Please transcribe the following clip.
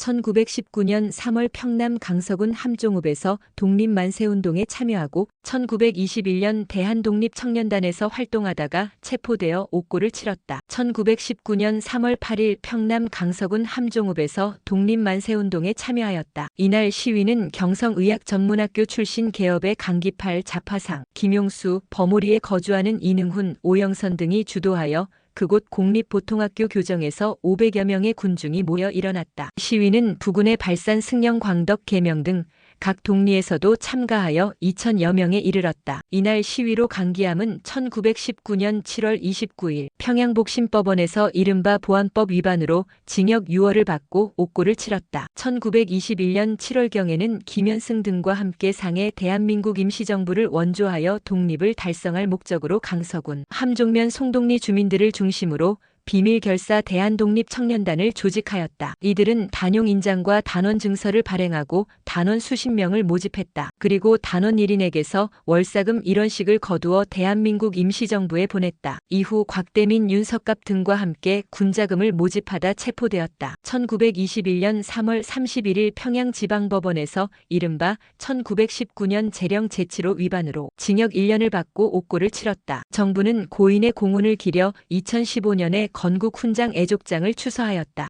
1919년 3월 평남 강서군 함종읍에서 독립만세운동에 참여하고 1921년 대한독립청년단에서 활동하다가 체포되어 옥고를 치렀다. 1919년 3월 8일 평남 강서군 함종읍에서 독립만세운동에 참여하였다. 이날 시위는 경성의학전문학교 출신 개업의 강기팔 자파상, 김용수, 버모리에 거주하는 이능훈, 오영선 등이 주도하여 그곳 공립보통학교 교정에서 500여 명의 군중이 모여 일어났다. 시위는 부근의 발산 승령 광덕 계명 등 각 동리에서도 참가하여 2천여 명에 이르렀다. 이날 시위로 강기함은 1919년 7월 29일 평양복심법원에서 이른바 보안법 위반으로 징역 6월을 받고 옥고를 치렀다. 1921년 7월경에는 김현승 등과 함께 상해 대한민국 임시정부를 원조하여 독립을 달성할 목적으로 강서군 함종면 송동리 주민들을 중심으로 비밀 결사 대한독립청년단을 조직하였다. 이들은 단용 인장과 단원 증서를 발행하고 단원 수십 명을 모집했다. 그리고 단원 1인에게서 월사금 1원씩을 거두어 대한민국 임시정부에 보냈다. 이후 곽대민, 윤석갑 등과 함께 군자금을 모집하다 체포되었다. 1921년 3월 31일 평양지방법원에서 이른바 1919년 재령 제치로 위반으로 징역 1년을 받고 옥고를 치렀다. 정부는 고인의 공훈을 기려 2015년에 건국 훈장 애족장을 추서하였다.